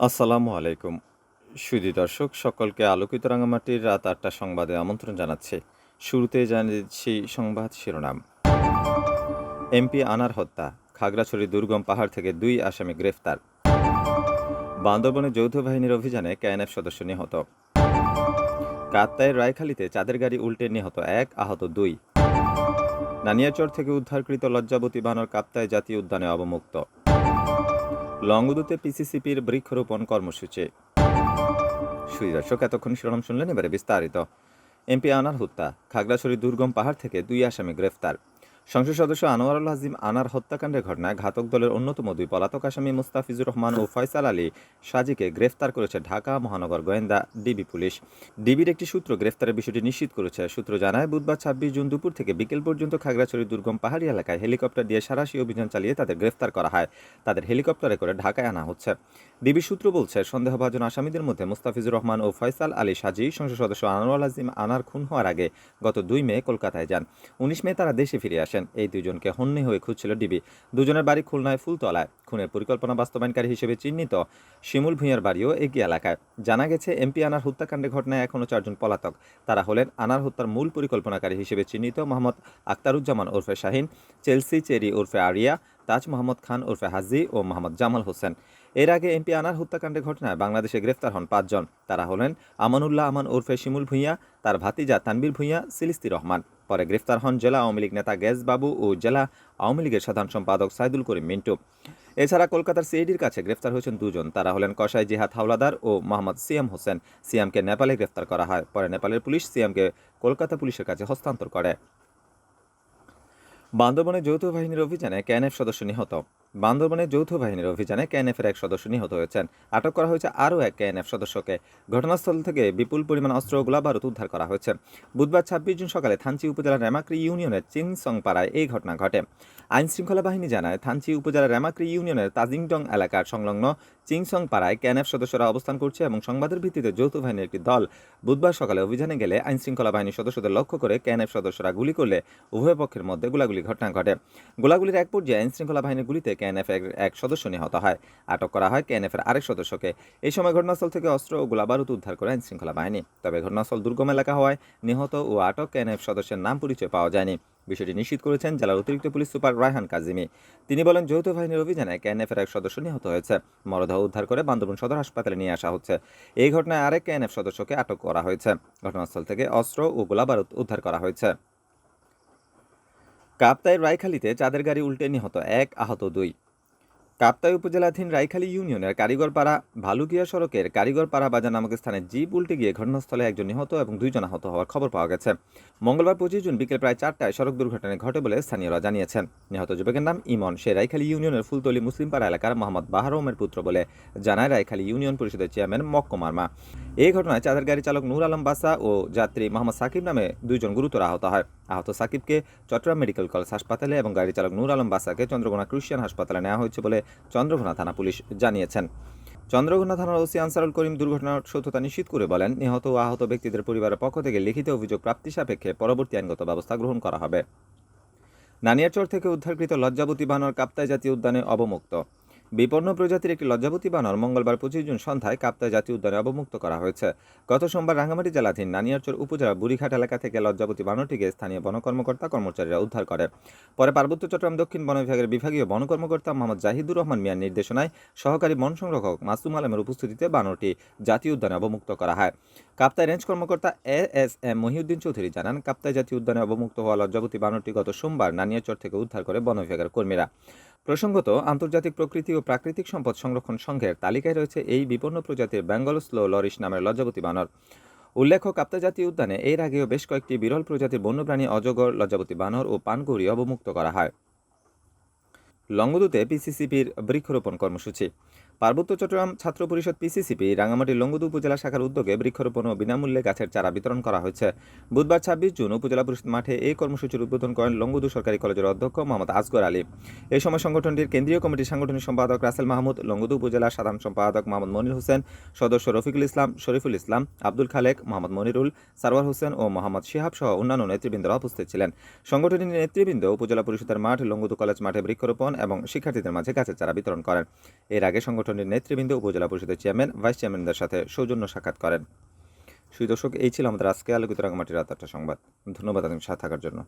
আসসালামু আলাইকুম। সুধী দর্শক, সকলকে আলোকিত রাঙামাটির রাত আটটা সংবাদে আমন্ত্রণ জানাচ্ছে। শুরুতে জানিয়ে দিচ্ছি সংবাদ শিরোনাম। এমপি আনার হত্যা, খাগড়াছড়ি দুর্গম পাহাড় থেকে দুই আসামি গ্রেফতার। বান্দরবনে যৌথ বাহিনীর অভিযানে কেএনএফ সদস্য নিহত। কাপ্তায়ের রায়খালীতে চাঁদের গাড়ি উল্টে নিহত এক, আহত দুই। নানিয়াচর থেকে উদ্ধারকৃত লজ্জাবতী বানর কাপ্তায় জাতীয় উদ্যানে অবমুক্ত। লংগদুতে পিসিসিপির বৃক্ষরোপণ কর্মসূচি। সুদর্শক এতক্ষণ শিরোনাম শুনলেন, এবারে বিস্তারিত। এমপি আনার হত্যা, খাগড়াছড়ি দুর্গম পাহাড় থেকে দুই আসামি গ্রেফতার। সংসদ সদস্য আনোয়ারুল আজিম আনার হত্যাকাণ্ডের ঘটনায় ঘাতক দলের অন্যতম দুই পলাতক আসামি মুস্তাফিজুর রহমান ও ফয়সাল আলী সাজিকে গ্রেফতার করেছে ঢাকা মহানগর গোয়েন্দা, ডিবি পুলিশ। ডিবির একটি সূত্র গ্রেফতারের বিষয়টি নিশ্চিত করেছে। সূত্র জানায়, বুধবার ছাব্বিশ জুন দুপুর থেকে বিকেল পর্যন্ত খাগড়াছড়ি দুর্গম পাহাড়ি এলাকায় হেলিকপ্টার দিয়ে সারাশি অভিযান চালিয়ে তাদের গ্রেফতার করা হয়। তাদের হেলিকপ্টারে করে ঢাকায় আনা হচ্ছে। ডিবি সূত্র বলছে, সন্দেহভাজন আসামিদের মধ্যে মুস্তাফিজুর রহমান ও ফয়সাল আলী সাজি সংসদ সদস্য আনোয়ার আজিম আনার খুন হওয়ার আগে গত দুই মে কলকাতায় যান। উনিশ মে তারা দেশে ফিরে আসেন। এই দুজনকে হন্যে হয়ে খুঁজছিল ডিবি। দুজনের বাড়ি খুলনায় ফুলতলায়। খুনের পরিকল্পনা বাস্তবায়নকারী হিসেবে চিহ্নিত শিমুল ভূঁইয়ার বাড়িও একই এলাকায়। জানা গেছে, এমপি আনার হত্যাকাণ্ডের ঘটনায় এখনও চারজন পলাতক। তারা হলেন আনার হত্যার মূল পরিকল্পনাকারী হিসেবে চিহ্নিত মোহাম্মদ আক্তারুজ্জামান ওরফে শাহিন, চেলসি চেরি ওরফে আরিয়া, তাজ মোহাম্মদ খান ওরফে হাজি ও মোহাম্মদ জামাল হোসেন। এর আগে এমপি আনার হত্যাকাণ্ডের ঘটনায় বাংলাদেশে গ্রেফতার হন পাঁচজন। তারা হলেন আমানুল্লাহ আমান ওরফে শিমুল ভূঁইয়া, তার ভাতিজা তানবীর ভূঁইয়া, সিলিস্তি রহমান। পরে গ্রেফতার হন জেলা আওয়ামী লীগ নেতা গ্যাস বাবু ও জেলা আওয়ামী লীগের সাধারণ সম্পাদক সাইদুল করিম মিন্টু। এছাড়া কলকাতার সিআইডির কাছে গ্রেফতার হয়েছেন দুজন। তারা হলেন কসাই জিহাদ হাওলাদার ও মোহাম্মদ সিয়াম হোসেন। সিয়ামকে নেপালে গ্রেফতার করা হয়। পরে নেপালের পুলিশ সিয়ামকে কলকাতা পুলিশের কাছে হস্তান্তর করে। বান্দরবনে যৌথ বাহিনীর অভিযানে ক্যানএফ সদস্য নিহত। বান্দরবনে যৌথ বাহিনীর অভিযানে ক্যানএফের এক সদস্য নিহত হয়েছেন। আটক করা হয়েছে আরও এক ক্যানএফ সদস্যকে। ঘটনাস্থল থেকে বিপুল পরিমাণ অস্ত্র ও গোলাবারুদ উদ্ধার করা হয়েছে। বুধবার ছাব্বিশ জুন সকালে থানচি উপজেলার রেমাক্রি ইউনিয়নের চিংসং পাড়ায় এই ঘটনা ঘটে। আইন শৃঙ্খলা বাহিনী জানায়, থানচি উপজেলার রেমাক্রি ইউনিয়নের তাজিংডং এলাকার সংলগ্ন চিংসং পাড়ায় ক্যানএফ সদস্যরা অবস্থান করছে এবং সংবাদের ভিত্তিতে যৌথ বাহিনীর একটি দল বুধবার সকালে অভিযানে গেলে আইন শৃঙ্খলা বাহিনীর সদস্যদের লক্ষ্য করে ক্যানএফ সদস্যরা গুলি করলে উভয় পক্ষের মধ্যে গোলাগুলি ঘটনা ঘটে। গোলাগুলির এক পর্যায়ে আইন শৃঙ্খলা বাহিনীর গুলিতে ক্যানএফ এক সদস্য নিহত হয়। আটক করা হয় ক্যানএফের আরেক সদস্যকে। এই সময় ঘটনাস্থল থেকে অস্ত্র ও গোলাবারুদ উদ্ধার করে আইন শৃঙ্খলা বাহিনী। তবে ঘটনাস্থল দুর্গম এলাকা হওয়ায় নিহত ও আটক ক্যানএফ সদস্যের নাম পরিচয় পাওয়া যায়নি। বিষয়টি নিশ্চিত করেছেন জেলার অতিরিক্ত পুলিশ সুপার রায়হান কাজিমি। তিনি বলেন, যৌথ বাহিনীর অভিযানে ক্যানএফের এক সদস্য নিহত হয়েছে। মরদেহ উদ্ধার করে বান্দরবান সদর হাসপাতালে নিয়ে আসা হচ্ছে। এই ঘটনায় আরেক ক্যানএফ সদস্যকে আটক করা হয়েছে। ঘটনাস্থল থেকে অস্ত্র ও গোলাবারুদ উদ্ধার করা হয়েছে। কাপ্তাই রায়খালীতে চাঁদের গাড়ি উল্টে নিহত এক আহত দুই। কাপ্তাই উপজেলাধীন রায়খালী ইউনিয়নের কারিগরপাড়া ভালুকিয়া সড়কের কারিগরপাড়া বাজার নামক স্থানে জিপ উল্টে গিয়ে ঘটনাস্থলে একজন নিহত এবং দুইজন আহত হওয়ার খবর পাওয়া গেছে। মঙ্গলবার পঁচিশ জুন বিকেল প্রায় চারটায় সড়ক দুর্ঘটনা ঘটে বলে স্থানীয়রা জানিয়েছেন। নিহত যুবকের নাম ইমন। সে রাইখালী ইউনিয়নের ফুলতলি মুসলিমপাড়া এলাকার মোহাম্মদ বাহারমের পুত্র বলে জানায় রায়খালী ইউনিয়ন পরিষদের চেয়ারম্যান মক্কো মার্মা এই ঘটনায় চাঁদের গাড়ি চালক নূর আলম বাসা ও যাত্রী মোহাম্মদ সাকিব নামে দুইজন গুরুতর আহত হয়। আহত সাকিবকে চট্টগ্রাম মেডিকেল কলেজ হাসপাতালে এবং গাড়ি চালক নূর আলম বাসাকে চন্দ্রকোনা ক্রিশ্চিয়ান হাসপাতালে নেওয়া হয়েছে বলে চন্দ্রকোনা থানা পুলিশ জানিয়েছেন। চন্দ্রকোনা থানার ওসি আনসারুল করিম দুর্ঘটনার সত্যতা নিশ্চিত করে বলেন, নিহত ও আহত ব্যক্তিদের পরিবারের পক্ষ থেকে লিখিত অভিযোগ প্রাপ্তি সাপেক্ষে পরবর্তী আইনগত ব্যবস্থা গ্রহণ করা হবে। নানিয়ারচর থেকে উদ্ধারকৃত লজ্জাবতী বানর কাপ্তাই জাতীয় উদ্যানে অবমুক্ত। বিপন্ন প্রজাতির একটি লজ্জাবতী বানর মঙ্গলবার পঁচিশ জুন সন্ধ্যায় কাপ্তাই জাতীয় উদ্যানে অবমুক্ত করা হয়েছে। গত সোমবার রাঙ্গামাটি জেলাধীন নানিয়ারচর উপজেলা বুড়িঘাট এলাকা থেকে লজ্জাবতী বানরটিকে স্থানীয় বন কর্মকর্তা কর্মচারীরা উদ্ধার করে পরে পার্বত্য চট্টগ্রাম দক্ষিণ বন বিভাগের বিভাগীয় বন কর্মকর্তা মোহাম্মদ জাহিদুর রহমান মিয়ার নির্দেশনায় সহকারী বন সংরক্ষক মাসুম আলমের উপস্থিতিতে বানরটি জাতীয় উদ্যানে অবমুক্ত করা হয়। কাপ্তাই রেঞ্জ কর্মকর্তা A S M Mohiuddin Chowdhury জানান, কাপ্তাই জাতীয় উদ্যানে অবমুক্ত হওয়া লজ্জাবতী বানরটি গত সোমবার নানিয়াচর থেকে উদ্ধার করে বন বিভাগের কর্মীরা। প্রসঙ্গত, আন্তর্জাতিক প্রকৃতি ও প্রাকৃতিক সম্পদ সংরক্ষণ সংঘের তালিকায় রয়েছে এই বিপন্ন প্রজাতির বেঙ্গল স্লো লরিশ নামের লজ্জাবতী বানর। উল্লেখ্য কাপ্তা জাতীয় উদ্যানে এর আগেও বেশ কয়েকটি বিরল প্রজাতির বন্যপ্রাণী অজগর, লজ্জাবতী বানর ও পানগুড়ি অবমুক্ত করা হয়। লঙ্গদুতে পিসিসিপির বৃক্ষরোপণ কর্মসূচি। পার্বত্য চট্টগ্রাম ছাত্র পরিষদ পিসিসিপি রাঙামাটির লংগদু উপজেলা শাখার উদ্যোগে বৃক্ষরোপণ ও বিনামূল্যে গাছের চারা বিতরণ করা হয়েছে। বুধবার ছাব্বিশ জুন উপজেলা পরিষদ মাঠে এই কর্মসূচির উদ্বোধন করেন লংগদু সরকারি কলেজের অধ্যক্ষ মোহাম্মদ আসগর আলী। এই সময় সংগঠনটির কেন্দ্রীয় কমিটির সাংগঠনিক সম্পাদক রাসেল মাহমুদ, লংগদু উপজেলা সাধারণ সম্পাদক মোহাম্মদ মনির হোসেন, সদস্য রফিকুল ইসলাম, শরীফুল ইসলাম, আব্দুল খালেক, মোহাম্মদ মনিরুল, সারওয়ার হোসেন ও মোহাম্মদ শিহাব সহ অন্যান্য নেতৃবৃন্দরা উপস্থিত ছিলেন। সংগঠনের নেতৃবৃন্দ উপজেলা পরিষদের মাঠ, লংগদু কলেজ মাঠে বৃক্ষরোপণ এবং শিক্ষার্থীদের মাঝে গাছের চারা বিতরণ করেন। এর আগে সংগঠন সংগঠনের নেতৃবৃন্দ উপজেলা পরিষদের চেয়ারম্যান, ভাইস চেয়ারম্যানদের সাথে সৌজন্য সাক্ষাৎ করেন। সুদর্শক এই ছিল আমাদের আজকে আলোকিত রাঙামাটির রাত আটটা সংবাদ। ধন্যবাদ আপনি সাথে থাকার জন্য।